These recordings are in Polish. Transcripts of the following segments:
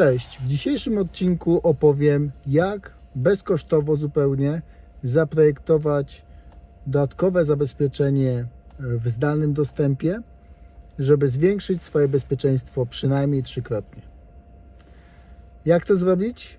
Cześć, w dzisiejszym odcinku opowiem jak bezkosztowo zupełnie zaprojektować dodatkowe zabezpieczenie w zdalnym dostępie, żeby zwiększyć swoje bezpieczeństwo przynajmniej trzykrotnie. Jak to zrobić?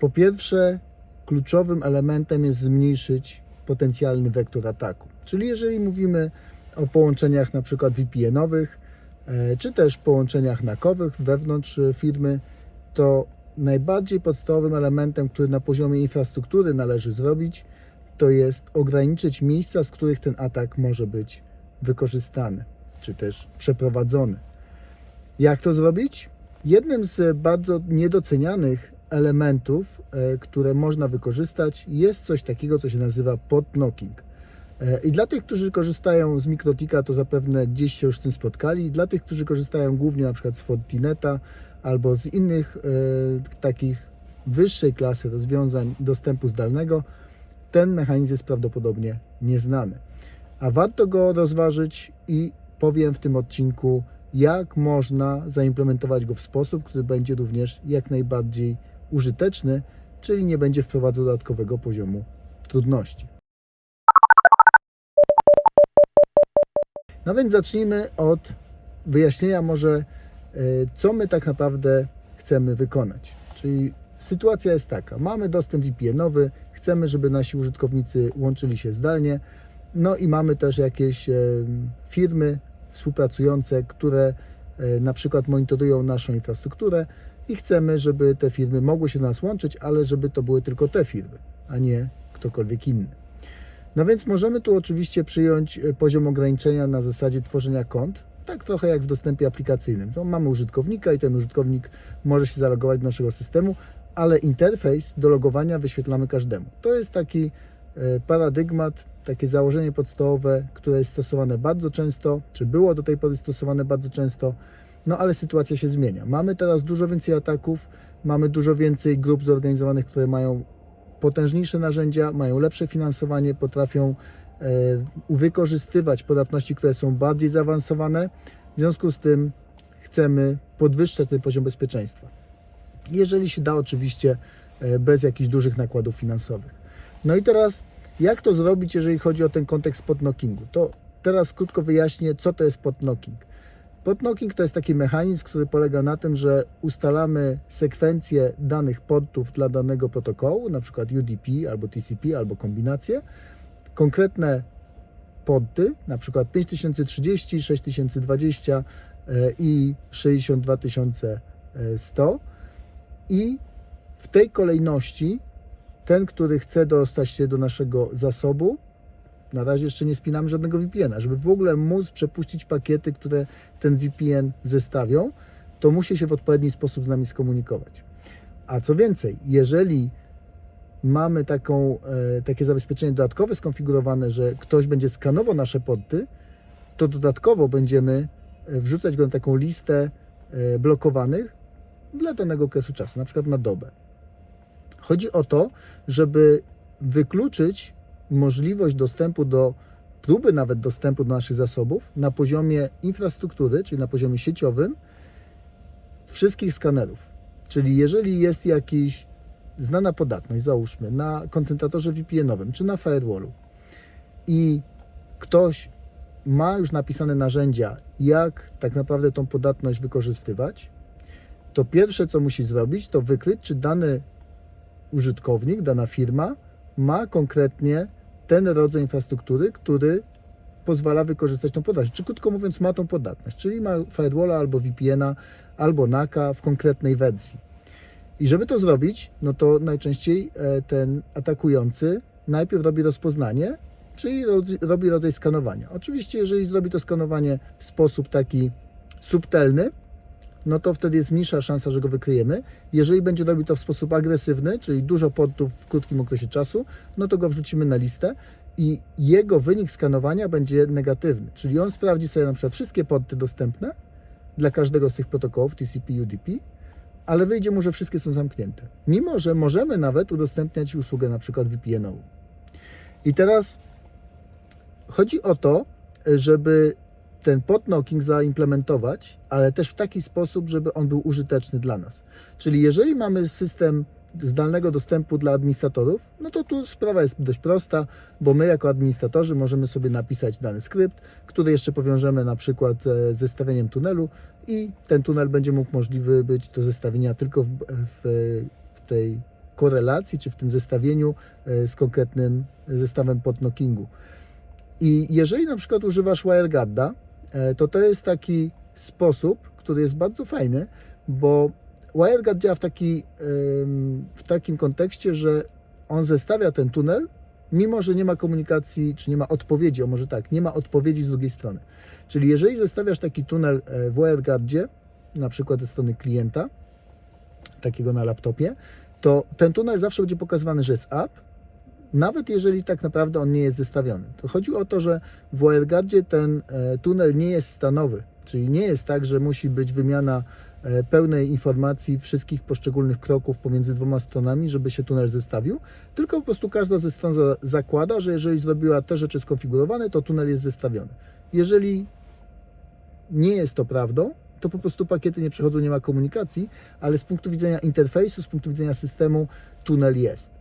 Po pierwsze, kluczowym elementem jest zmniejszyć potencjalny wektor ataku. Czyli jeżeli mówimy o połączeniach na przykład VPN-owych, e, czy też połączeniach nakowych wewnątrz e, firmy, to najbardziej podstawowym elementem, który na poziomie infrastruktury należy zrobić, to jest ograniczyć miejsca, z których ten atak może być wykorzystany, czy też przeprowadzony. Jak to zrobić? Jednym z bardzo niedocenianych elementów, e, które można wykorzystać, jest coś takiego, co się nazywa podknocking. E, I dla tych, którzy korzystają z Mikrotika, to zapewne gdzieś się już z tym spotkali. Dla tych, którzy korzystają głównie na przykład z Fortineta albo z innych e, takich wyższej klasy rozwiązań dostępu zdalnego, ten mechanizm jest prawdopodobnie nieznany. A warto go rozważyć i powiem w tym odcinku, jak można zaimplementować go w sposób, który będzie również jak najbardziej użyteczny, czyli nie będzie wprowadzał dodatkowego poziomu trudności. No więc zacznijmy od wyjaśnienia może, e, co my tak naprawdę chcemy wykonać. Czyli sytuacja jest taka, mamy dostęp VPN-owy, chcemy, żeby nasi użytkownicy łączyli się zdalnie, no i mamy też jakieś e, firmy współpracujące, które e, na przykład monitorują naszą infrastrukturę i chcemy, żeby te firmy mogły się do nas łączyć, ale żeby to były tylko te firmy, a nie ktokolwiek inny. No więc możemy tu oczywiście przyjąć e, poziom ograniczenia na zasadzie tworzenia kont, tak trochę jak w dostępie aplikacyjnym. Mamy użytkownika i ten użytkownik może się zalogować do naszego systemu, ale interfejs do logowania wyświetlamy każdemu. To jest taki e, paradygmat, takie założenie podstawowe, które jest stosowane bardzo często, czy było do tej pory stosowane bardzo często, no ale sytuacja się zmienia. Mamy teraz dużo więcej ataków, mamy dużo więcej grup zorganizowanych, które mają potężniejsze narzędzia, mają lepsze finansowanie, potrafią e, wykorzystywać podatności, które są bardziej zaawansowane. W związku z tym chcemy podwyższać ten poziom bezpieczeństwa. Jeżeli się da, oczywiście e, bez jakichś dużych nakładów finansowych. No i teraz, jak to zrobić, jeżeli chodzi o ten kontekst podknockingu? To teraz krótko wyjaśnię, co to jest podknocking. Podknocking to jest taki mechanizm, który polega na tym, że ustalamy sekwencję danych portów dla danego protokołu, na przykład UDP albo TCP albo kombinację, konkretne porty, na przykład 5030, 6020 e, i 62100 i w tej kolejności ten, który chce dostać się do naszego zasobu, na razie jeszcze nie spinamy żadnego VPN-a. Żeby w ogóle móc przepuścić pakiety, które ten VPN zestawią, to musi się w odpowiedni sposób z nami skomunikować. A co więcej, jeżeli mamy taką, e, takie zabezpieczenie dodatkowe skonfigurowane, że ktoś będzie skanował nasze porty, to dodatkowo będziemy e, wrzucać go na taką listę e, blokowanych dla danego okresu czasu, na przykład na dobę. Chodzi o to, żeby wykluczyć możliwość dostępu do, próby nawet dostępu do naszych zasobów na poziomie infrastruktury, czyli na poziomie sieciowym, wszystkich skanerów. Czyli jeżeli jest jakiś znana podatność, załóżmy, na koncentratorze VPN-owym czy na firewallu i ktoś ma już napisane narzędzia, jak tak naprawdę tą podatność wykorzystywać, to pierwsze, co musi zrobić, to wykryć, czy dany użytkownik, dana firma ma konkretnie ten rodzaj infrastruktury, który pozwala wykorzystać tą podatność. Czy krótko mówiąc, ma tą podatność, czyli ma firewalla albo VPN-a, albo NACA w konkretnej wersji. I żeby to zrobić, no to najczęściej e, ten atakujący najpierw robi rozpoznanie, czyli robi rodzaj skanowania. Oczywiście, jeżeli zrobi to skanowanie w sposób taki subtelny, no to wtedy jest mniejsza szansa, że go wykryjemy. Jeżeli będzie robił to w sposób agresywny, czyli dużo portów w krótkim okresie czasu, no to go wrzucimy na listę i jego wynik skanowania będzie negatywny. Czyli on sprawdzi sobie na przykład wszystkie porty dostępne dla każdego z tych protokołów TCP, UDP, ale wyjdzie mu, że wszystkie są zamknięte. Mimo, że możemy nawet udostępniać usługę na przykład VPN-ową. I teraz chodzi o to, żeby ten podknocking zaimplementować, ale też w taki sposób, żeby on był użyteczny dla nas. Czyli jeżeli mamy system zdalnego dostępu dla administratorów, no to tu sprawa jest dość prosta, bo my jako administratorzy możemy sobie napisać dany skrypt, który jeszcze powiążemy na przykład e, z zestawieniem tunelu i ten tunel będzie mógł możliwy być do zestawienia tylko w, w, w tej korelacji, czy w tym zestawieniu e, z konkretnym zestawem podknockingu. I jeżeli na przykład używasz WireGuarda, to to jest taki sposób, który jest bardzo fajny, bo WireGuard działa w, taki, w takim kontekście, że on zestawia ten tunel, mimo że nie ma komunikacji, czy nie ma odpowiedzi, o może tak, nie ma odpowiedzi z drugiej strony. Czyli jeżeli zestawiasz taki tunel e, w WireGuardzie, na przykład ze strony klienta, takiego na laptopie, to ten tunel zawsze będzie pokazywany, że jest up, nawet jeżeli tak naprawdę on nie jest zestawiony. To chodzi o to, że w WireGuardzie ten e, tunel nie jest stanowy, czyli nie jest tak, że musi być wymiana e, pełnej informacji wszystkich poszczególnych kroków pomiędzy dwoma stronami, żeby się tunel zestawił, tylko po prostu każda ze stron za, zakłada, że jeżeli zrobiła te rzeczy skonfigurowane, to tunel jest zestawiony. Jeżeli nie jest to prawdą, to po prostu pakiety nie przechodzą, nie ma komunikacji, ale z punktu widzenia interfejsu, z punktu widzenia systemu, tunel jest.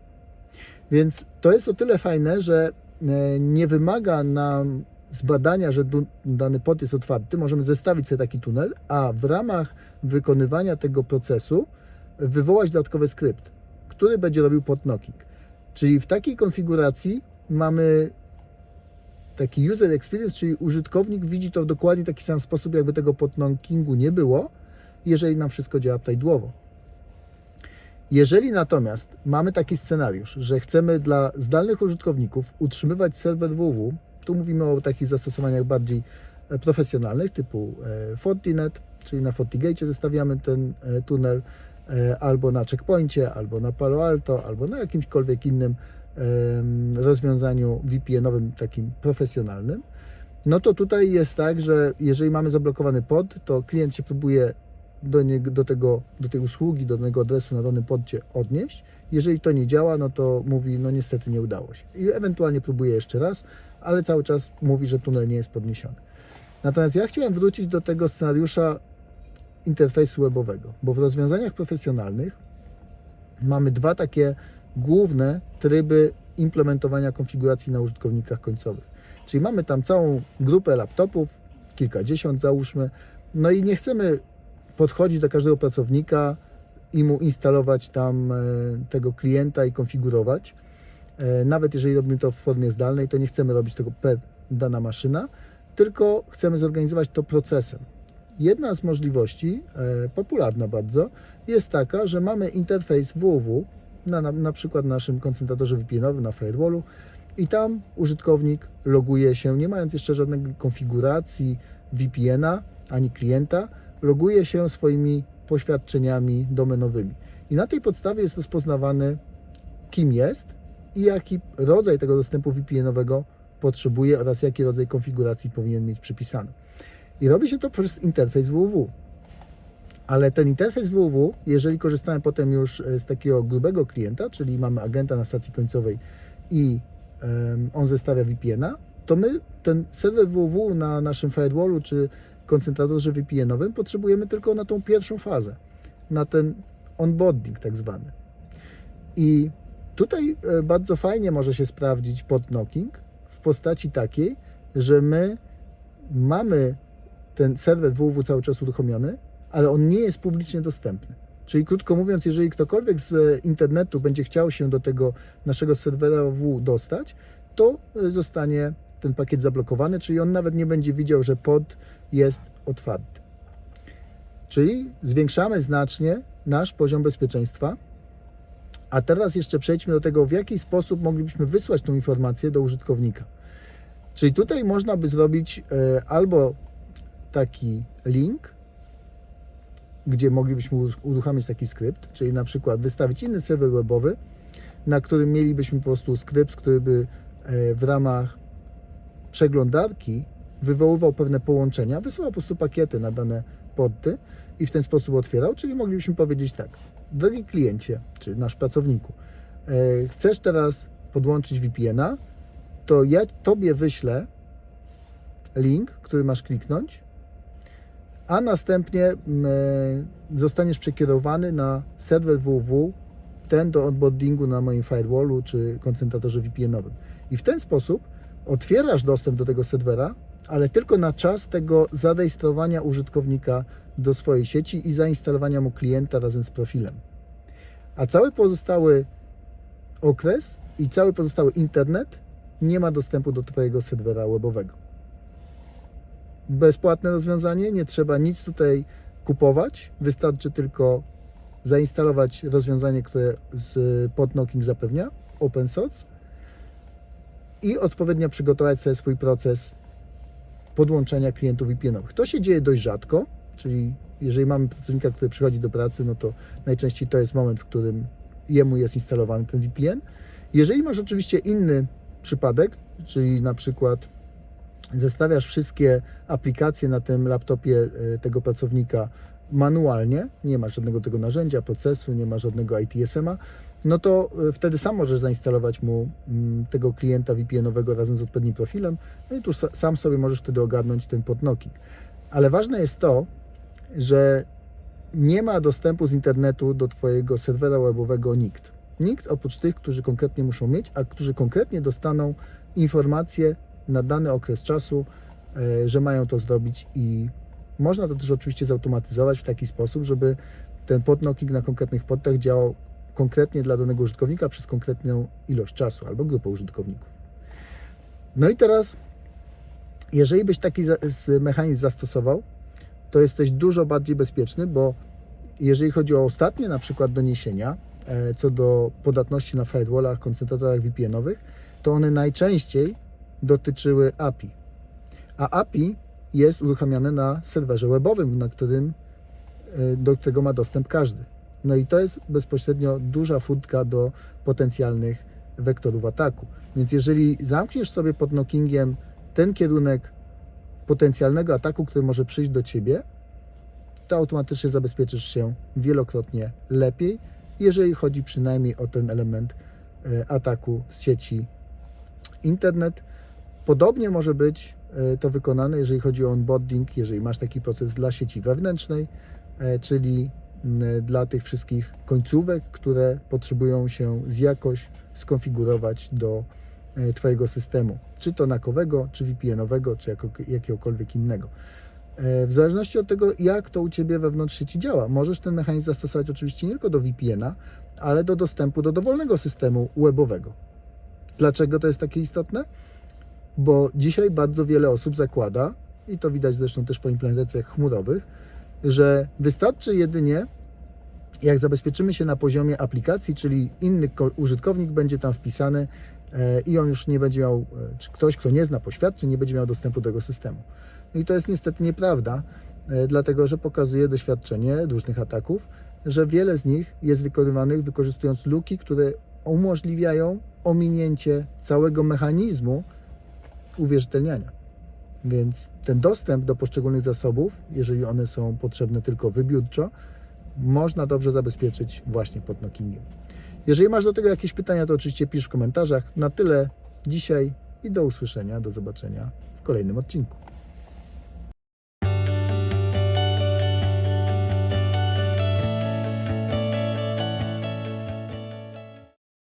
Więc to jest o tyle fajne, że e, nie wymaga nam zbadania, że dany pod jest otwarty. Możemy zestawić sobie taki tunel, a w ramach wykonywania tego procesu wywołać dodatkowy skrypt, który będzie robił podknocking. Czyli w takiej konfiguracji mamy taki user experience, czyli użytkownik widzi to w dokładnie taki sam sposób, jakby tego podknockingu nie było, jeżeli nam wszystko działa prawidłowo. Jeżeli natomiast mamy taki scenariusz, że chcemy dla zdalnych użytkowników utrzymywać serwer www, tu mówimy o takich zastosowaniach bardziej e, profesjonalnych typu e, Fortinet, czyli na FortiGate zestawiamy ten e, tunel, albo na checkpoincie, albo na Palo Alto, albo na jakimśkolwiek innym rozwiązaniu VPN-owym takim profesjonalnym, no to tutaj jest tak, że jeżeli mamy zablokowany pod, to klient się próbuje do, niego, do, tego, do tej usługi, do danego adresu na danym podcie odnieść. Jeżeli to nie działa, no to mówi, no niestety nie udało się. I ewentualnie próbuje jeszcze raz, ale cały czas mówi, że tunel nie jest podniesiony. Natomiast ja chciałem wrócić do tego scenariusza interfejsu webowego, bo w rozwiązaniach profesjonalnych mamy dwa takie główne tryby implementowania konfiguracji na użytkownikach końcowych. Czyli mamy tam całą grupę laptopów, kilkadziesiąt załóżmy, no i nie chcemy podchodzić do każdego pracownika i mu instalować tam e, tego klienta i konfigurować. E, Nawet jeżeli robimy to w formie zdalnej, to nie chcemy robić tego per dana maszyna, tylko chcemy zorganizować to procesem. Jedna z możliwości, e, popularna bardzo, jest taka, że mamy interfejs www, na, na, na przykład na naszym koncentratorze VPN-owym, na firewallu i tam użytkownik loguje się, nie mając jeszcze żadnej konfiguracji VPN-a ani klienta, loguje się swoimi poświadczeniami domenowymi. I na tej podstawie jest rozpoznawany, kim jest i jaki rodzaj tego dostępu VPN-owego potrzebuje oraz jaki rodzaj konfiguracji powinien mieć przypisany. I robi się to przez interfejs www. Ale ten interfejs www, jeżeli korzystamy potem już e, z takiego grubego klienta, czyli mamy agenta na stacji końcowej i em, on zestawia VPN-a, to my ten serwer www na naszym firewallu czy koncentratorze VPN-owym potrzebujemy tylko na tą pierwszą fazę, na ten onboarding tak zwany. I tutaj e, bardzo fajnie może się sprawdzić podknocking w postaci takiej, że my mamy ten serwer www cały czas uruchomiony, ale on nie jest publicznie dostępny. Czyli krótko mówiąc, jeżeli ktokolwiek z e, internetu będzie chciał się do tego naszego serwera www dostać, to e, zostanie ten pakiet zablokowany, czyli on nawet nie będzie widział, że pod jest otwarty. Czyli zwiększamy znacznie nasz poziom bezpieczeństwa. A teraz jeszcze przejdźmy do tego, w jaki sposób moglibyśmy wysłać tą informację do użytkownika. Czyli tutaj można by zrobić e, albo taki link, gdzie moglibyśmy uruch- uruchamiać taki skrypt, czyli na przykład wystawić inny serwer webowy, na którym mielibyśmy po prostu skrypt, który by e, w ramach przeglądarki wywoływał pewne połączenia, wysyłał po prostu pakiety na dane porty i w ten sposób otwierał, czyli moglibyśmy powiedzieć tak, drogi kliencie, czy nasz pracowniku, e, chcesz teraz podłączyć VPN-a, to ja Tobie wyślę link, który masz kliknąć, a następnie e, zostaniesz przekierowany na serwer www, ten do onboardingu na moim firewallu czy koncentratorze VPN-owym. I w ten sposób otwierasz dostęp do tego serwera, ale tylko na czas tego zarejestrowania użytkownika do swojej sieci i zainstalowania mu klienta razem z profilem. A cały pozostały okres i cały pozostały internet nie ma dostępu do Twojego serwera webowego. Bezpłatne rozwiązanie, nie trzeba nic tutaj kupować, wystarczy tylko zainstalować rozwiązanie, które z Podknocking zapewnia, open source i odpowiednio przygotować sobie swój proces podłączenia klientów VPN-owych. To się dzieje dość rzadko, czyli jeżeli mamy pracownika, który przychodzi do pracy, no to najczęściej to jest moment, w którym jemu jest instalowany ten VPN. Jeżeli masz oczywiście inny przypadek, czyli na przykład zestawiasz wszystkie aplikacje na tym laptopie e, tego pracownika manualnie, nie ma żadnego tego narzędzia, procesu, nie ma żadnego ITSM-a, no to e, wtedy sam możesz zainstalować mu mm, tego klienta VPN-owego razem z odpowiednim profilem, no i tu sa- sam sobie możesz wtedy ogarnąć ten podknocking. Ale ważne jest to, że nie ma dostępu z internetu do Twojego serwera webowego nikt. Nikt oprócz tych, którzy konkretnie muszą mieć, a którzy konkretnie dostaną informacje na dany okres czasu, e, że mają to zrobić i można to też oczywiście zautomatyzować w taki sposób, żeby ten podknocking na konkretnych portach działał konkretnie dla danego użytkownika przez konkretną ilość czasu albo grupę użytkowników. No i teraz, jeżeli byś taki mechanizm zastosował, to jesteś dużo bardziej bezpieczny, bo jeżeli chodzi o ostatnie na przykład doniesienia e, co do podatności na firewallach, koncentratorach VPN-owych, to one najczęściej dotyczyły API. A API jest uruchamiane na serwerze webowym, na którym, e, do którego ma dostęp każdy. No i to jest bezpośrednio duża furtka do potencjalnych wektorów ataku. Więc jeżeli zamkniesz sobie pod knockingiem ten kierunek potencjalnego ataku, który może przyjść do Ciebie, to automatycznie zabezpieczysz się wielokrotnie lepiej, jeżeli chodzi przynajmniej o ten element e, ataku z sieci internet. Podobnie może być to wykonane, jeżeli chodzi o onboarding, jeżeli masz taki proces dla sieci wewnętrznej, e, czyli dla tych wszystkich końcówek, które potrzebują się jakoś skonfigurować do e, Twojego systemu, czy to nakowego, czy VPN-owego, czy jakiegokolwiek innego. E, W zależności od tego, jak to u Ciebie wewnątrz sieci działa, możesz ten mechanizm zastosować oczywiście nie tylko do VPN-a, ale do dostępu do dowolnego systemu webowego. Dlaczego to jest takie istotne? Bo dzisiaj bardzo wiele osób zakłada, i to widać zresztą też po implementacjach chmurowych, że wystarczy jedynie, jak zabezpieczymy się na poziomie aplikacji, czyli inny ko- użytkownik będzie tam wpisany e, i on już nie będzie miał, e, czy ktoś, kto nie zna poświadczeń, nie będzie miał dostępu do tego systemu. No i to jest niestety nieprawda, e, dlatego że pokazuje doświadczenie różnych ataków, że wiele z nich jest wykonywanych wykorzystując luki, które umożliwiają ominięcie całego mechanizmu uwierzytelniania. Więc ten dostęp do poszczególnych zasobów, jeżeli one są potrzebne tylko wybiórczo, można dobrze zabezpieczyć właśnie pod knockingiem. Jeżeli masz do tego jakieś pytania, to oczywiście pisz w komentarzach. Na tyle dzisiaj i do usłyszenia, do zobaczenia w kolejnym odcinku.